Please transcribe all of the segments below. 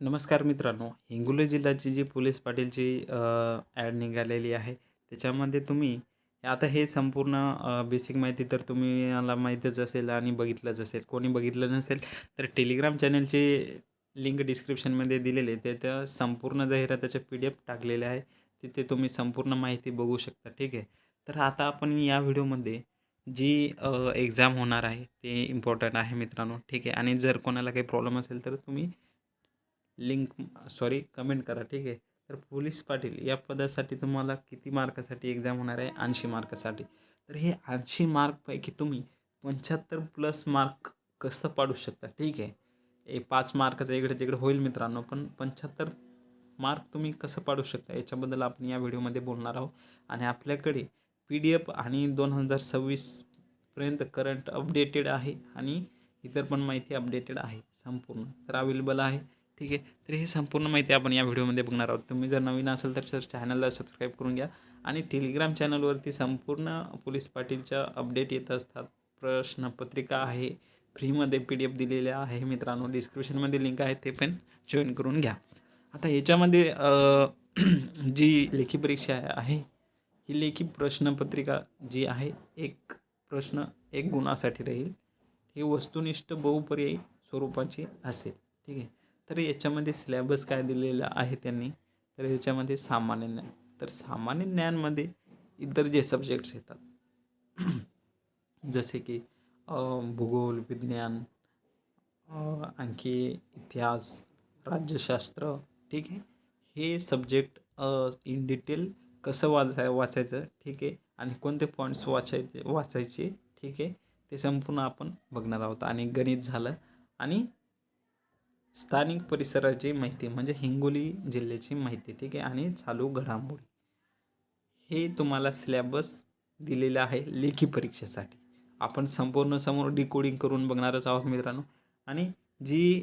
नमस्कार मित्रांनो हिंगोली जिल्ह्याची जी पोलीस पाटीलची ॲड निघालेली आहे त्याच्यामध्ये तुम्ही आता हे संपूर्ण बेसिक माहिती तर तुम्ही मला माहीतच असेल आणि बघितलंच असेल. कोणी बघितलं नसेल तर टेलिग्राम चॅनलची लिंक डिस्क्रिप्शनमध्ये दिलेली आहे. ते त्या संपूर्ण जाहिराताचे पी डी एफ टाकलेले आहे. तिथे तुम्ही संपूर्ण माहिती बघू शकता ठीक आहे? तर आता आपण या व्हिडिओमध्ये जी एक्झाम होणार आहे ते इम्पॉर्टंट आहे मित्रांनो ठीक आहे? आणि जर कोणाला काही प्रॉब्लेम असेल तर तुम्ही लिंक सॉरी कमेंट करा ठीक आहे? तर पोलीस पाटील या पदासाठी तुम्हाला किती मार्कासाठी एक्झाम होणार आहे? ऐंशी मार्कासाठी. तर हे ऐंशी मार्कपैकी तुम्ही पंच्याहत्तर प्लस मार्क कसं पाडू शकता ठीक आहे? ए पाच मार्काचं इकडे तिकडे होईल मित्रांनो पण पंच्याहत्तर मार्क तुम्ही कसं पाडू शकता याच्याबद्दल आपण या व्हिडिओमध्ये बोलणार आहोत. आणि आपल्याकडे पी डी एफ आणि दोन हजार सव्वीसपर्यंत करंट अपडेटेड आहे आणि इतर पण माहिती अपडेटेड आहे संपूर्ण. तर अवेलेबल आहे. ठीक आहे? तर ही संपूर्ण माहिती आपण या व्हिडिओमध्ये बघणार आहोत. तुम्ही जर नवीन असेल तर सर चॅनलला सबस्क्राईब करून घ्या आणि टेलिग्राम चॅनलवरती संपूर्ण पोलीस पाटीलच्या अपडेट येत असतात. प्रश्नपत्रिका आहे. फ्रीमध्ये पी डी एफ दिलेल्या आहे मित्रांनो. डिस्क्रिप्शनमध्ये लिंक आहे ते पण जॉईन करून घ्या. आता याच्यामध्ये जी लेखी परीक्षा आहे ही लेखी प्रश्नपत्रिका जी आहे एक प्रश्न एक गुणासाठी राहील. ही वस्तुनिष्ठ बहुपर्यायी स्वरूपाची असेल. ठीक आहे? तर याच्यामध्ये सिलॅबस काय दिलेला आहे त्यांनी? तर याच्यामध्ये सामान्य ज्ञान. तर सामान्य ज्ञानमध्ये इतर जे सब्जेक्ट्स येतात जसे की भूगोल विज्ञान आणखी इतिहास राज्यशास्त्र ठीक आहे? हे सब्जेक्ट इन डिटेल कसं वाचाय वाचायचं ठीक आहे? आणि कोणते पॉईंट्स वाचायचे वाचायचे ठीक आहे? ते संपूर्ण आपण बघणार आहोत. आणि गणित झालं. आणि स्थानिक परिसराची माहिती म्हणजे हिंगोली जिल्ह्याची माहिती ठीक आहे? आणि चालू घडामोडी. हे तुम्हाला सिलॅबस दिलेलं आहे लेखी परीक्षेसाठी. आपण संपूर्ण समोर डिकोडिंग करून बघणारच आहोत मित्रांनो. आणि जी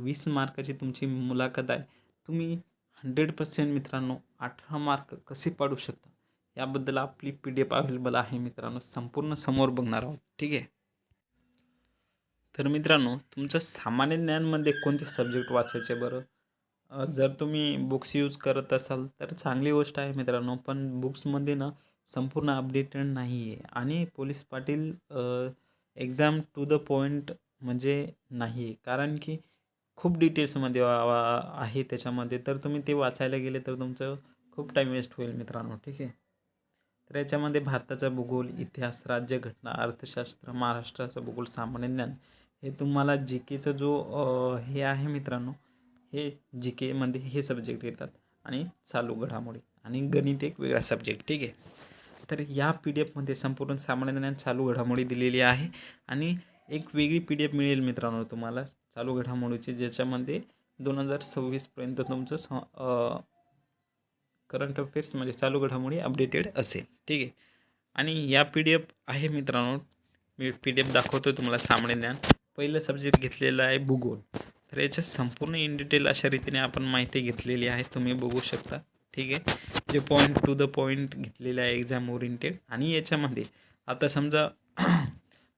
वीस मार्काची तुमची मुलाखत आहे तुम्ही हंड्रेड पर्सेंट मित्रांनो अठरा मार्क कसे पाडू शकता? याबद्दल आपली पी डी एफ अवेलेबल आहे मित्रांनो. संपूर्ण समोर बघणार आहोत ठीक आहे? तर मित्रांनो तुमचं सामान्य ज्ञानमध्ये कोणते सब्जेक्ट वाचायचे बरं? जर तुम्ही बुक्स यूज करत असाल तर चांगली गोष्ट आहे मित्रांनो पण बुक्समध्ये ना संपूर्ण अपडेटेड नाही आहे आणि police Patil exam to the point म्हणजे नाही आहे कारण की खूप डिटेल्समध्ये आहे त्याच्यामध्ये. तर तुम्ही ते वाचायला गेले तर तुमचं खूप टाईम वेस्ट होईल मित्रांनो ठीक आहे? तर याच्यामध्ये भारताचा भूगोल इतिहास राज्यघटना अर्थशास्त्र महाराष्ट्राचा भूगोल सामान्य ज्ञान. हे तुम्हाला जी केचं जो हे आहे मित्रांनो हे जी केमध्ये हे सब्जेक्ट येतात आणि चालू घडामोडी आणि गणित एक वेगळा सब्जेक्ट ठीक आहे? तर या पी डी एफमध्ये संपूर्ण सामान्य ज्ञान चालू घडामोडी दिलेली आहे आणि एक वेगळी पी डी एफ मिळेल मित्रांनो तुम्हाला चालू घडामोडीची ज्याच्यामध्ये दोन हजार सव्वीसपर्यंत तुमचं स करंट अफेअर्स म्हणजे चालू घडामोडी अपडेटेड असेल ठीक आहे? आणि या पी डी एफ आहे मित्रांनो मी पी डी एफ दाखवतो तुम्हाला सामान्य ज्ञान पहिलं सब्जेक्ट घेतलेलं आहे भूगोल. तर याच्यात संपूर्ण इन डिटेल अशा रीतीने आपण माहिती घेतलेली आहे. तुम्ही बघू शकता. ठीक आहे? जे पॉईंट टू द पॉईंट घेतलेलं आहे एक्झाम ओरिएंटेड आणि याच्यामध्ये आता समजा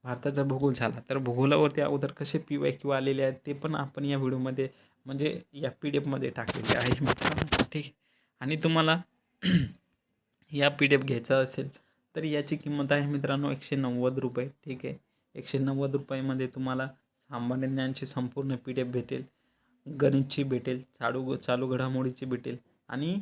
भारताचा भूगोल झाला तर भूगोलावरती अगोदर कसे पी वाय क्यू आलेले आहेत ते पण आपण या व्हिडिओमध्ये म्हणजे या पी डी एफमध्ये टाकलेले आहे. मित्रांनो ठीक आहे? आणि तुम्हाला या पी डी एफ घ्यायचा असेल तर याची किंमत आहे मित्रांनो एकशे नव्वद रुपये. ठीक आहे? एकशे नव्वद रुपयामध्ये तुम्हाला सामान्य ज्ञानची संपूर्ण पी डी एफ भेटेल गणितची भेटेल चालू चालू घडामोडीची भेटेल आणि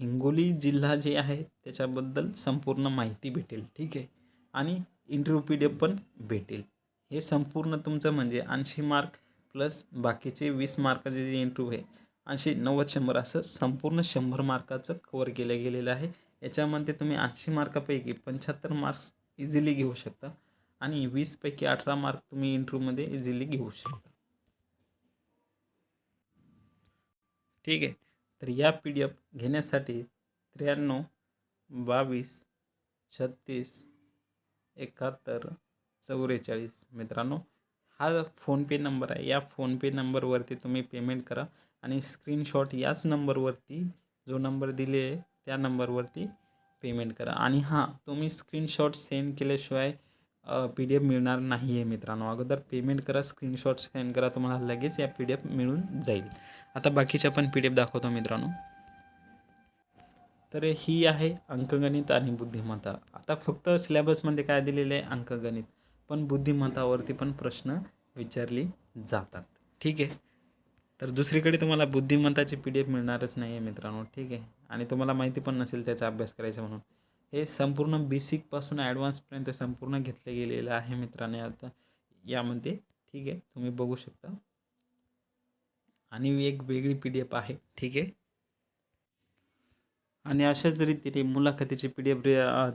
हिंगोली जिल्हा जे आहे त्याच्याबद्दल संपूर्ण माहिती भेटेल ठीक आहे? आणि इंटरव्ह्यू पी डी एफ पण भेटेल. हे संपूर्ण तुमचं म्हणजे ऐंशी मार्क प्लस बाकीचे वीस मार्काचे जे इंटरव्ह्यू आहे ऐंशी नव्वद शंभर असं संपूर्ण शंभर मार्काचं कवर केलं गेलेलं आहे. याच्यामध्ये तुम्ही ऐंशी मार्कापैकी पंच्याहत्तर मार्क्स इझिली घेऊ शकता. आणि वीसपैकी अठरा मार्क तुम्ही इंटरव्ह्यूमध्ये इझिली घेऊ शकता. ठीक आहे? तर या पी डी एफ घेण्यासाठी त्र्याण्णव बावीस छत्तीस एकाहत्तर चौवेचाळीस. मित्रांनो हा फोनपे नंबर आहे. या फोनपे नंबरवरती तुम्ही पेमेंट करा आणि स्क्रीनशॉट याच नंबरवरती जो नंबर दिले आहे त्या नंबरवरती पेमेंट करा. आणि हां तुम्ही स्क्रीनशॉट सेंड केल्याशिवाय पी डी एफ मिळणार नाही आहे मित्रांनो. अगोदर पेमेंट करा स्क्रीनशॉट स्कॅन करा तुम्हाला लगेच या पी डी एफ मिळून जाईल. आता बाकीच्या पण पी डी एफ दाखवतो मित्रांनो. तर ही आहे अंकगणित आणि बुद्धिमत्ता. आता फक्त सिलेबसमध्ये काय दिलेलं आहे? अंकगणित. पण बुद्धिमत्तावरती पण प्रश्न विचारली जातात. ठीक आहे? तर दुसरीकडे तुम्हाला बुद्धिमत्ताची पी डी एफ मिळणारच नाही आहे मित्रांनो. ठीक आहे? आणि तुम्हाला माहिती पण नसेल त्याचा अभ्यास करायचा म्हणून. हे संपूर्ण बेसिकपासून ॲडव्हान्सपर्यंत संपूर्ण घेतलं गेलेलं आहे मित्रांनो. आता यामध्ये ठीक आहे तुम्ही बघू शकता. आणि एक वेगळी पी डी एफ आहे ठीक आहे. आणि अशाच रीतीने मुलाखतीची पी डी एफ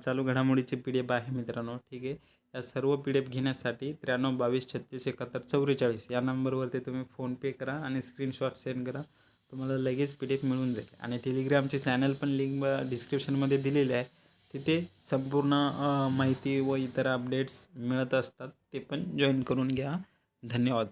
चालू घडामोडीची पी डी एफ आहे मित्रांनो ठीक आहे. या सर्व पी डी एफ घेण्यासाठी त्र्याण्णव बावीस छत्तीस एकाहत्तर चौवेचाळीस या नंबरवरती तुम्ही फोनपे करा आणि स्क्रीनशॉट सेंड करा. तुम्हाला लगेच पी डी एफ मिळून जाईल. आणि टेलिग्रामचे चॅनल पण लिंक डिस्क्रिप्शनमध्ये दिलेले आहे. तिथे संपूर्ण माहिती व इतर अपडेट्स मिळत असतात ते पण जॉईन करून घ्या. धन्यवाद.